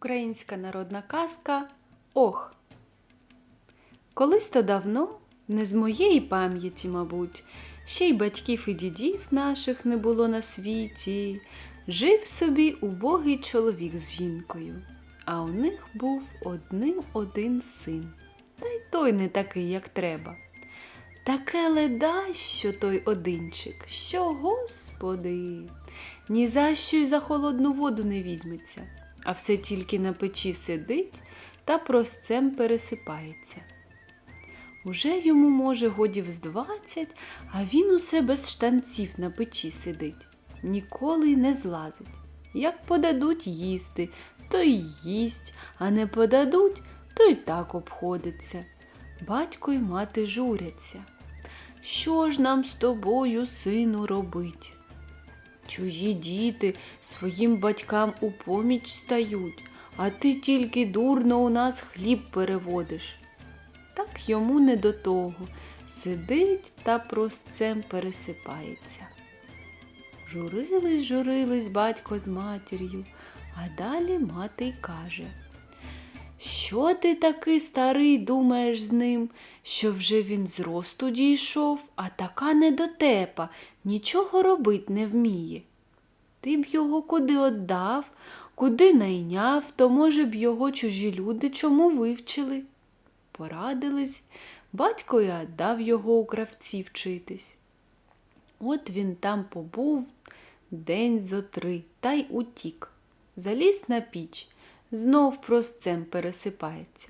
Українська народна казка Ох. Колись то давно, не з моєї пам'яті, мабуть, ще й батьків і дідів наших не було на світі. Жив собі убогий чоловік з жінкою, а у них був одним один син. Та й той не такий, як треба. Таке леда, що той одинчик, що, господи, ні за що й за холодну воду не візьметься, а все тільки на печі сидить та простцем пересипається. Уже йому, може, годів з двадцять, а він усе без штанців на печі сидить, ніколи не злазить. Як подадуть їсти, то й їсть, а не подадуть, то й так обходиться. Батько й мати журяться. Що ж нам з тобою, сину, робить? Чужі діти своїм батькам у поміч стають, а ти тільки дурно у нас хліб переводиш. Так йому не до того. Сидить та простцем пересипається. Журились, журились батько з матір'ю, а далі мати й каже. Що ти такий старий думаєш з ним, що вже він з росту дійшов, а така недотепа, нічого робить не вміє. Ти б його куди отдав, куди найняв, то, може б, його чужі люди чому вивчили. Порадились, батько й отдав його у кравці вчитись. От він там побув день зо три та й утік. Заліз на піч, знов простцем пересипається.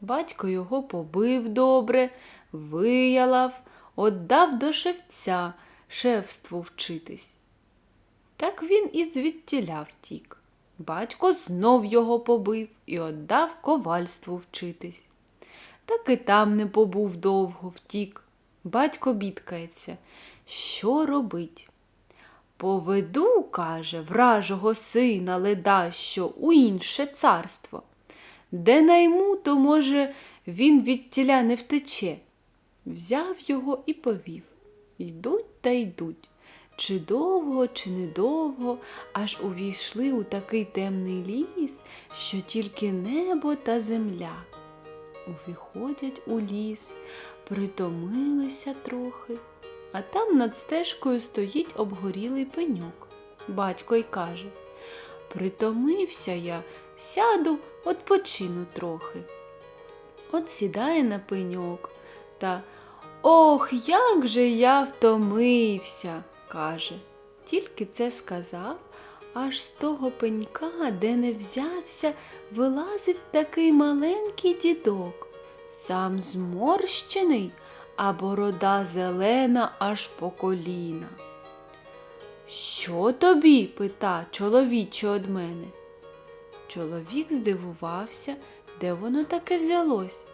Батько його побив добре, виялав, отдав до шевця шефству вчитись. Так він і звідтіля втік. Батько знов його побив і отдав ковальству вчитись. Так і там не побув довго, втік. Батько бідкається. Що робить? Поведу, каже, вражого сина ледащо у інше царство. Де найму, то, може, він від тіля не втече. Взяв його і повів. Йдуть та йдуть. Чи довго, чи недовго, аж увійшли у такий темний ліс, що тільки небо та земля. Увіходять у ліс, притомилися трохи, а там над стежкою стоїть обгорілий пеньок. Батько й каже Притомився я, сяду, odpoчину трохи. От сідає на пеньок та Ох, як же я втомився, каже. Тільки це сказав, аж з того пенька, де не взявся, вилазить такий маленький дідок, сам зморщений, а борода зелена аж по коліна. Що тобі? пита чоловіче од мене. Чоловік здивувався, де воно таке взялось,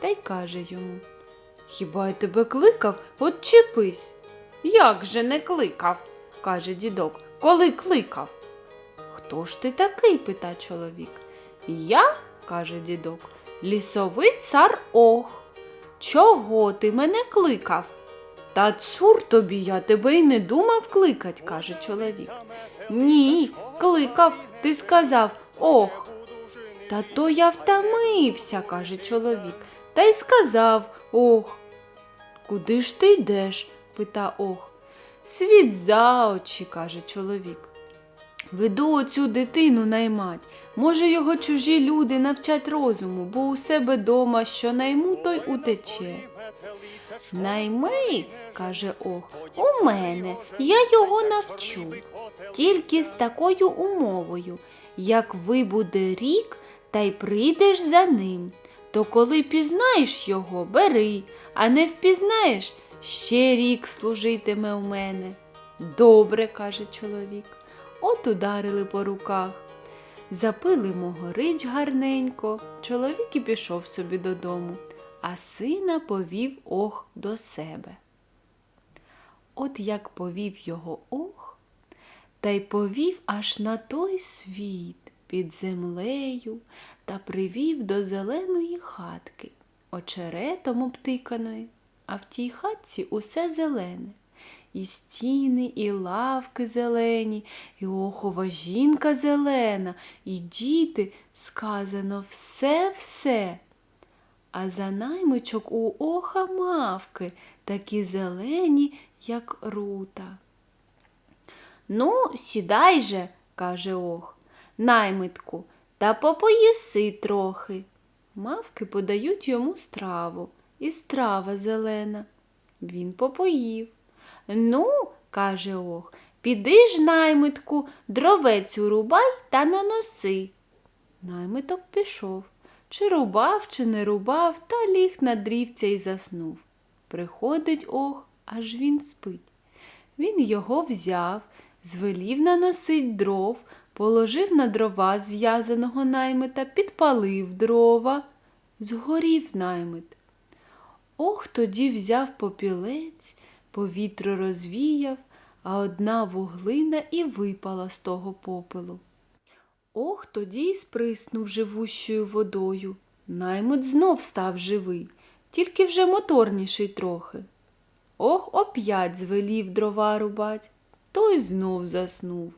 та й каже йому Хіба я тебе кликав? Отчепись. Як же не кликав? каже дідок. Коли кликав? Хто ж ти такий? пита чоловік. Я, каже дідок, лісовий цар ох. Чого ти мене кликав? Та цур тобі, я тебе й не думав кликать, каже чоловік. Ні, кликав, ти сказав ох. Та то я втомився, каже чоловік, та й сказав ох. Куди ж ти йдеш? пита ох. Світ за очі, каже чоловік. Веду оцю дитину наймать. Може, його чужі люди навчать розуму, бо у себе дома що найму, той утече. Найми, каже ох, у мене, я його навчу. Тільки з такою умовою, як вибуде рік, та й прийдеш за ним, то коли пізнаєш його, бери, а не впізнаєш, ще рік служитиме у мене. Добре, каже чоловік. От ударили по руках. Запили могорич гарненько, чоловік і пішов собі додому, а сина повів ох до себе. От як повів його ох, та й повів аж на той світ під землею та привів до зеленої хатки, очеретом обтиканої, а в тій хатці усе зелене. І стіни, і лавки зелені, і охова жінка зелена, і діти, сказано все-все. А за наймичок у оха мавки, такі зелені, як рута. Ну, сідай же, каже ох, наймитку, та попоїси трохи. Мавки подають йому страву, і страва зелена. Він попоїв. Ну, каже ох, піди ж, наймитку, дровець урубай та наноси. Наймиток пішов. Чи рубав, чи не рубав, та ліг на дрівця і заснув. Приходить ох, аж він спить. Він його взяв, звелів наносить дров, положив на дрова зв'язаного наймита, підпалив дрова, згорів наймит. Ох тоді взяв попілець, повітря розвіяв, а одна вуглина і випала з того попелу. Ох тоді й сприснув живущою водою. Наймит знов став живий, тільки вже моторніший трохи. Ох оп'ять звелів дрова рубать, той знов заснув.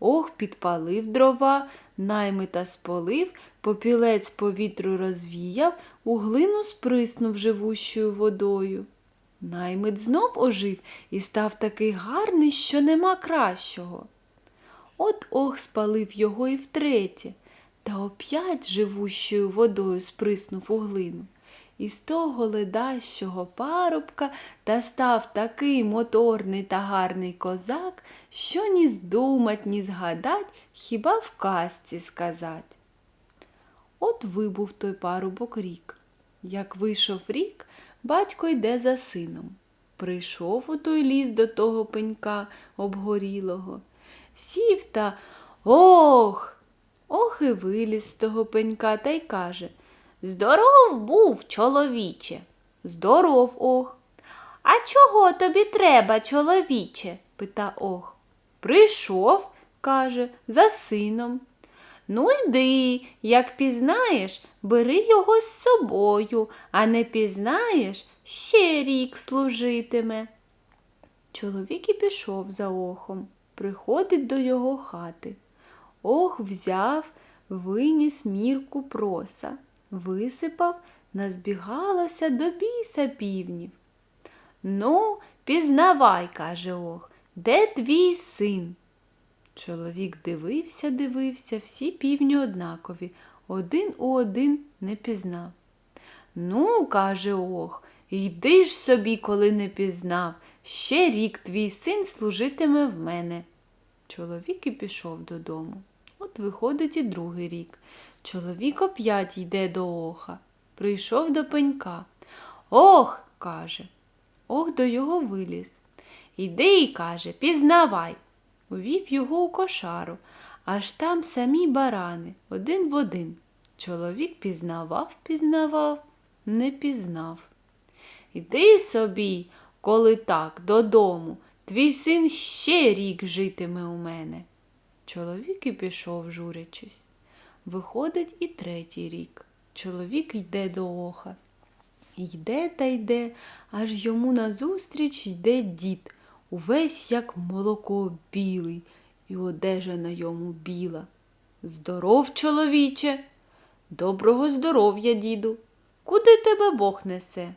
Ох, підпалив дрова, наймита сполив, попілець по вітру розвіяв, у глину сприснув живущою водою. Наймит знов ожив і став такий гарний, що нема кращого. От ох спалив його і втретє, та оп'ять живущою водою сприснув у глину. З того ледащого парубка та став такий моторний та гарний козак, що ні здумать, ні згадать, хіба в казці сказать. От вибув той парубок рік. Як вийшов рік, батько йде за сином. Прийшов у той ліс до того пенька обгорілого. Сів та ох. Ох і виліз з того пенька та й каже Здоров був, чоловіче. Здоров, ох. А чого тобі треба, чоловіче? пита ох. Прийшов, каже, за сином. Ну йди, як пізнаєш, бери його з собою, а не пізнаєш, ще рік служитиме. Чоловік і пішов за охом, приходить до його хати. Ох взяв, виніс мірку проса, висипав, назбігалося до біса півнів. Ну, пізнавай, каже ох, де твій син? Чоловік дивився, дивився, всі півні однакові, один у один не пізнав. Ну, каже ох, йди ж собі, коли не пізнав. Ще рік твій син служитиме в мене. Чоловік і пішов додому. От виходить і другий рік. Чоловік оп'ять йде до оха. Прийшов до пенька. Ох, каже. Ох до його виліз. Іди, каже, пізнавай. Увів його у кошару, аж там самі барани, один в один. Чоловік пізнавав, пізнавав, не пізнав. Іди собі, коли так, додому, твій син ще рік житиме у мене. Чоловік і пішов, журячись. Виходить і третій рік. Чоловік йде до оха. Йде та йде, аж йому назустріч йде дід, увесь як молоко білий, і одежа на йому біла. Здоров, чоловіче, доброго здоров'я, діду. Куди тебе Бог несе?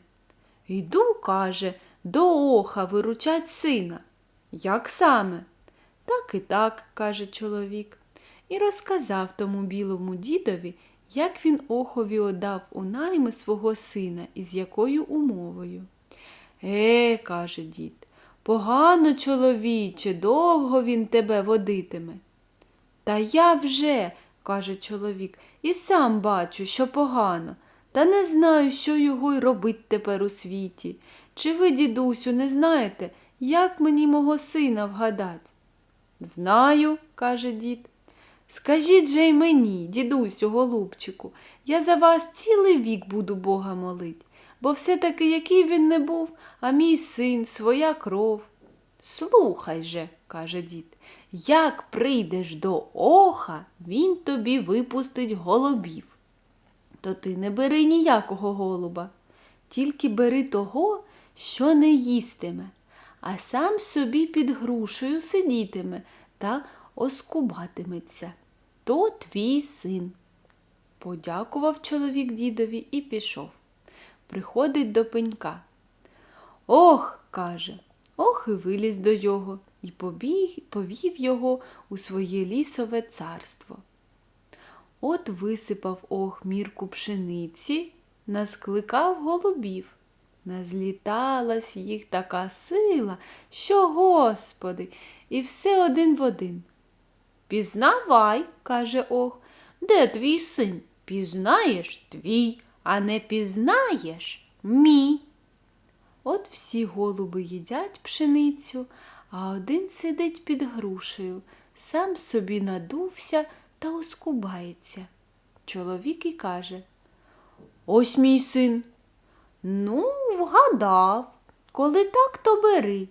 Йду, каже, до оха виручать сина. Як саме? Так і так, каже чоловік, і розказав тому білому дідові, як він охові одав у найми свого сина і з якою умовою. Е, каже дід, погано, чоловіче, довго він тебе водитиме. Та я вже, каже чоловік, і сам бачу, що погано, та не знаю, що його й робить тепер у світі. Чи ви, дідусю, не знаєте, як мені мого сина вгадать? Знаю, каже дід. Скажіть же й мені, дідусю, голубчику, я за вас цілий вік буду Бога молить, бо все-таки який він не був, а мій син, своя кров. Слухай же, каже дід, як прийдеш до оха, він тобі випустить голубів. То ти не бери ніякого голуба, тільки бери того, що не їстиме, а сам собі під грушею сидітиме та оскубатиметься. То твій син. Подякував чоловік дідові і пішов. Приходить до пенька. Ох, каже, ох і виліз до його і побіг, повів його у своє лісове царство. От висипав ох мірку пшениці, наскликав голубів. Назліталась їх така сила, що, господи, і все один в один. Пізнавай, каже ох, де твій син? Пізнаєш твій, а не пізнаєш мій. От всі голуби їдять пшеницю, а один сидить під грушею, сам собі надувся та оскубається. Чоловік і каже Ось мій син. Ну, вгадав, коли так, то бери.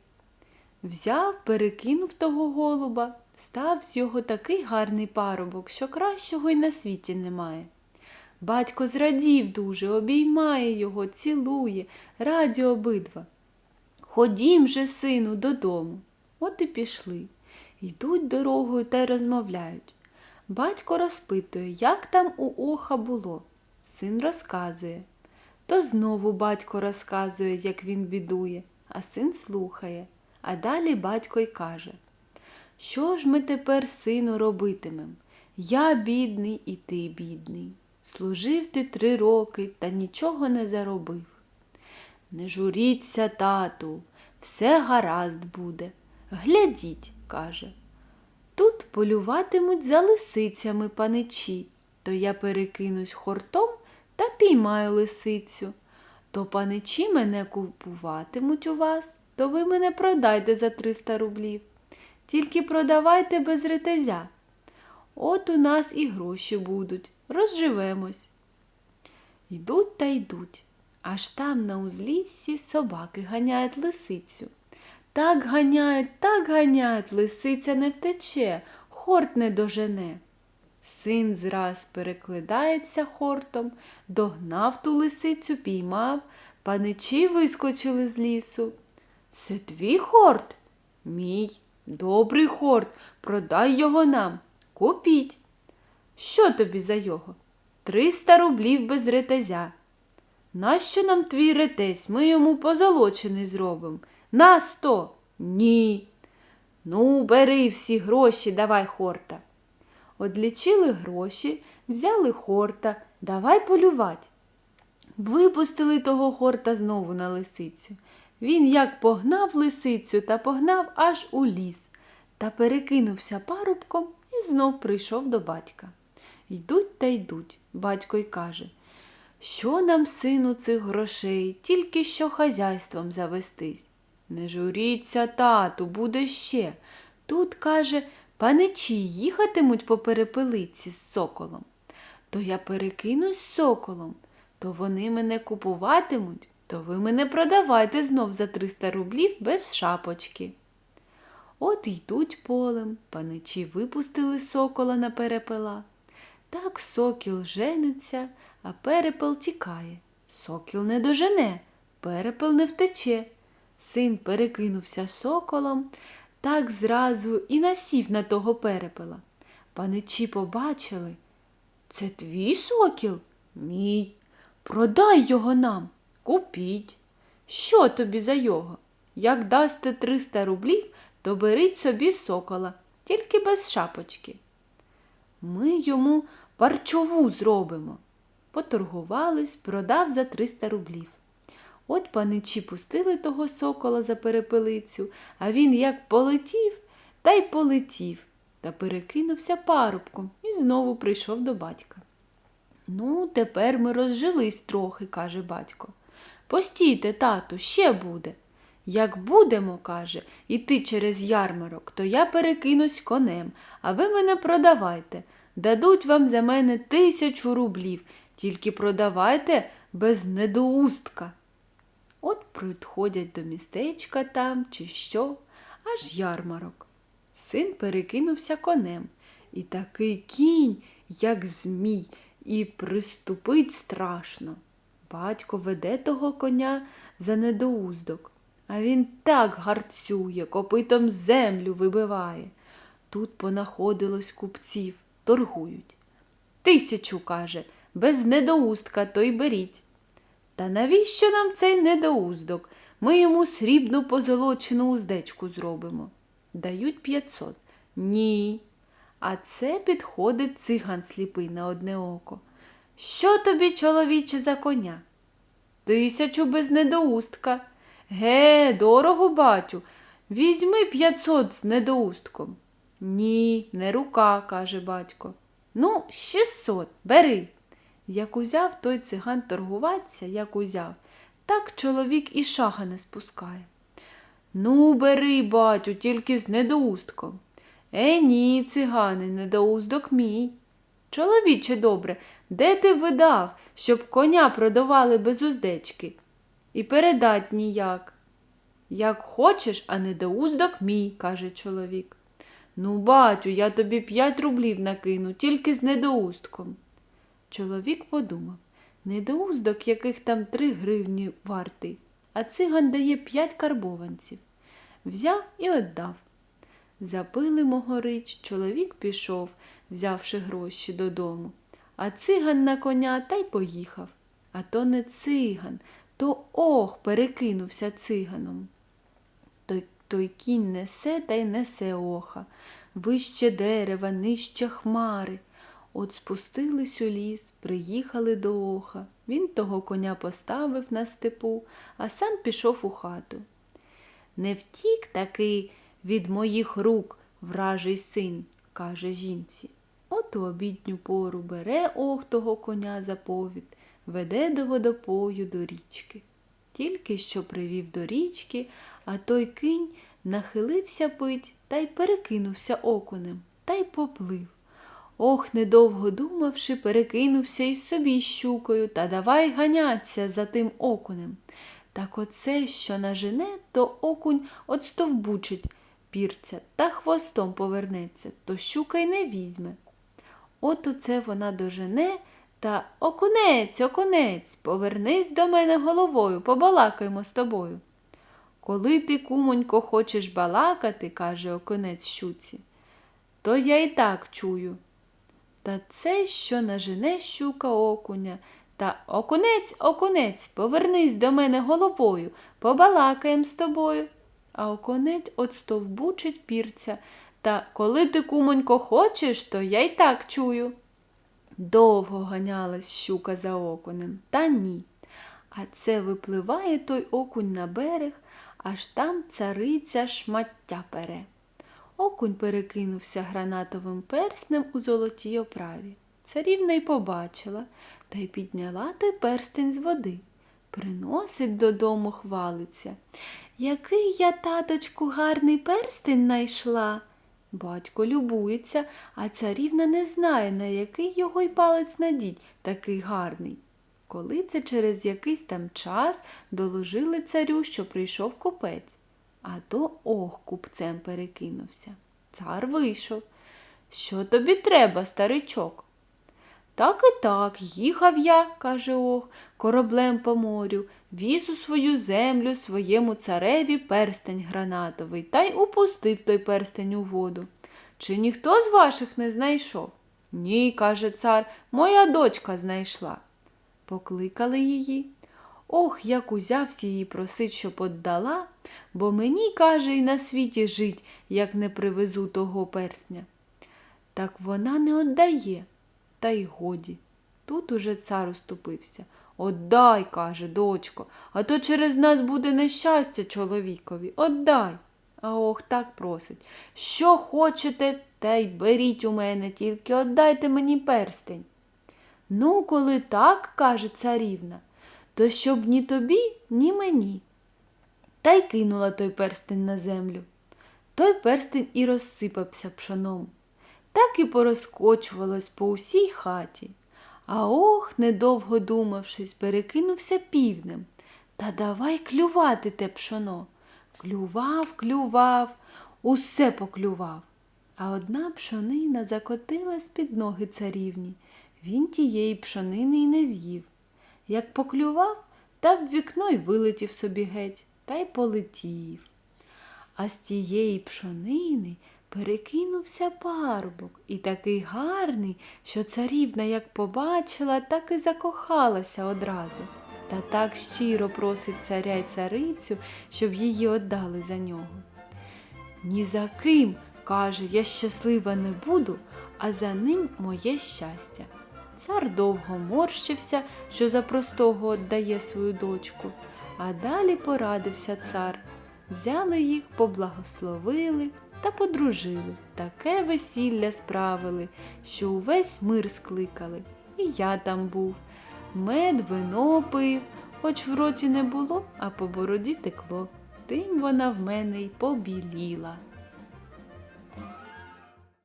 Взяв, перекинув того голуба, став з його такий гарний парубок, що кращого й на світі немає. Батько зрадів дуже, обіймає його, цілує, раді обидва. Ходім же, сину, додому. От і пішли. Йдуть дорогою та й розмовляють. Батько розпитує, як там у оха було. Син розказує. То знову батько розказує, як він бідує, а син слухає. А далі батько й каже Що ж ми тепер, сину, робитимем? Я бідний і ти бідний. Служив ти три роки та нічого не заробив. Не журіться, тату, все гаразд буде. Глядіть, каже. Тут полюватимуть за лисицями паничі, то я перекинусь хортом та піймаю лисицю. То паничі мене купуватимуть у вас, то ви мене продайте за 300 рублів. Тільки продавайте без ретезя. От у нас і гроші будуть, розживемось. Йдуть та йдуть, аж там на узліссі собаки ганяють лисицю. Так ганяють, так ганяють, лисиця не втече, хорт не дожене. Син зраз перекладається хортом, догнав ту лисицю, піймав, паничі вискочили з лісу. Це твій хорт? Мій. Добрий хорт, продай його нам. Купіть. Що тобі за його? Триста рублів без ретезя. Нащо нам твій ретесь? Ми йому позолочений зробимо. На сто. Ні. Ну, бери всі гроші, давай хорта. Одлічили гроші, взяли хорта, давай полювать. Випустили того хорта знову на лисицю. Він як погнав лисицю та погнав аж у ліс та перекинувся парубком і знов прийшов до батька. Йдуть та йдуть, батько й каже, що нам, сину, цих грошей, тільки що хазяйством завестись. Не журіться, тату, буде ще. Тут, каже, паничі їхатимуть по перепелиці з соколом. То я перекинусь з соколом, то вони мене купуватимуть, то ви мене продавайте знов за 300 рублів без шапочки. От йдуть полем, паничі випустили сокола на перепела. Так сокіл жениться, а перепел тікає. Сокіл не дожене, перепел не втече. Син перекинувся соколом, так зразу і насів на того перепела. Паничі побачили. Це твій сокіл? Мій. Продай його нам, купіть. Що тобі за його? Як дасте 300 рублів, то беріть собі сокола, тільки без шапочки. Ми йому парчову зробимо. Поторгувались, продав за 300 рублів. От паничі пустили того сокола за перепелицю, а він як полетів, та й полетів, та перекинувся парубком і знову прийшов до батька. Ну, тепер ми розжились трохи, каже батько. Постійте, тату, ще буде. Як будемо, каже, іти через ярмарок, то я перекинусь конем, а ви мене продавайте. Дадуть вам за мене тисячу рублів, тільки продавайте без недоустка. От підходять до містечка там, чи що, аж ярмарок. Син перекинувся конем, і такий кінь, як змій, і приступить страшно. Батько веде того коня за недоуздок, А він так гарцює, копитом землю вибиває. Тут понаходилось купців, торгують. Тисячу, каже, без недоустка то й беріть. Та навіщо нам цей недоуздок? Ми йому срібну позолочену уздечку зробимо. Дають п'ятсот. Ні. А це підходить циган сліпий на одне око. Що тобі, чоловіче, за коня? Тисячу без недоустка. Ге, дорого, батю. Візьми п'ятсот з недоустком. Ні, не рука, каже батько. Ну, шістсот, бери. Як узяв той циган торгуватися, як узяв, так чоловік і шага не спускає. Ну, бери, батю, тільки з недоустком. Е, ні, цигани, недоуздок мій. Чоловіче добре, де ти видав, щоб коня продавали без уздечки? І передать ніяк. Як хочеш, а недоуздок мій, каже чоловік. Ну, батю, я тобі п'ять рублів накину, тільки з недоустком. Чоловік подумав, недоуздок, яких там три гривні вартий, а циган дає п'ять карбованців. Взяв і віддав. Запили могорич, чоловік пішов, взявши гроші додому, а циган на коня та й поїхав. А то не циган, то ох, перекинувся циганом. Той, той кінь несе та й несе оха, вище дерева, нижче хмари. От спустились у ліс, приїхали до оха. Він того коня поставив на степу, а сам пішов у хату. Не втік таки від моїх рук вражий син, каже жінці. От у обідню пору бере ох того коня за повід, веде до водопою до річки. Тільки що привів до річки, а той кинь нахилився пить та й перекинувся окунем, та й поплив. Ох, недовго думавши, перекинувся й собі щукою та давай ганяться за тим окунем. Так оце, що нажене, то окунь отстовбучить пірця та хвостом повернеться, то щука й не візьме. От оце вона дожене та окунець, окунець, повернись до мене головою, побалакаймо з тобою. Коли ти, кумонько, хочеш балакати, каже окунець щуці, то я і так чую. Та це, що нажене щука окуня, та окунець, окунець, повернись до мене головою, побалакаєм з тобою. А окунець отстовбучить пірця, та коли ти, кумонько, хочеш, то я й так чую. Довго ганялась щука за окунем, та ні. А це випливає той окунь на берег, аж там цариця шмаття пере. Окунь перекинувся гранатовим перснем у золотій оправі. Царівна й побачила та й підняла той перстень з води. Приносить додому, хвалиться. Який я, таточку, гарний перстень найшла. Батько любується, а царівна не знає, на який його й палець надіть, такий гарний. Коли це через якийсь там час доложили царю, що прийшов купець, а то ох купцем перекинувся. Цар вийшов. Що тобі треба, старичок? Так і так, їхав я, каже ох, кораблем по морю, віз у свою землю своєму цареві перстень гранатовий та й упустив той перстень у воду. Чи ніхто з ваших не знайшов? Ні, каже цар, моя дочка знайшла. Покликали її. Ох, як узявся її просить, щоб отдала, бо мені, каже, і на світі жить, як не привезу того персня. Так вона не отдає. Та й годі. Тут уже цар уступився. Отдай, каже, дочко, а то через нас буде нещастя чоловікові. Отдай. А ох, так просить. Що хочете, те й беріть у мене, тільки отдайте мені перстень. Ну, коли так, каже царівна, то щоб ні тобі, ні мені. Та й кинула той перстень на землю. Той перстень і розсипався пшоном так і порозкочувалось по усій хаті. А ох, недовго думавшись, перекинувся півнем. Та давай клювати те пшоно. Клював, клював, усе поклював. А одна пшонина закотилась під ноги царівні. Він тієї пшонини й не з'їв. Як поклював, та в вікно й вилетів собі геть. та й полетів. А з тієї пшонини перекинувся парубок і такий гарний, що царівна як побачила, так і закохалася одразу. Та так щиро просить царя й царицю, щоб її отдали за нього. Ні за ким, каже, я щаслива не буду, а за ним моє щастя. Цар довго морщився, що за простого отдає свою дочку, а далі порадився цар. Взяли їх, поблагословили та подружили. Таке весілля справили, що увесь мир скликали. І я там був. Мед, вино пив, хоч в роті не було, а по бороді текло. Тим вона в мене й побіліла.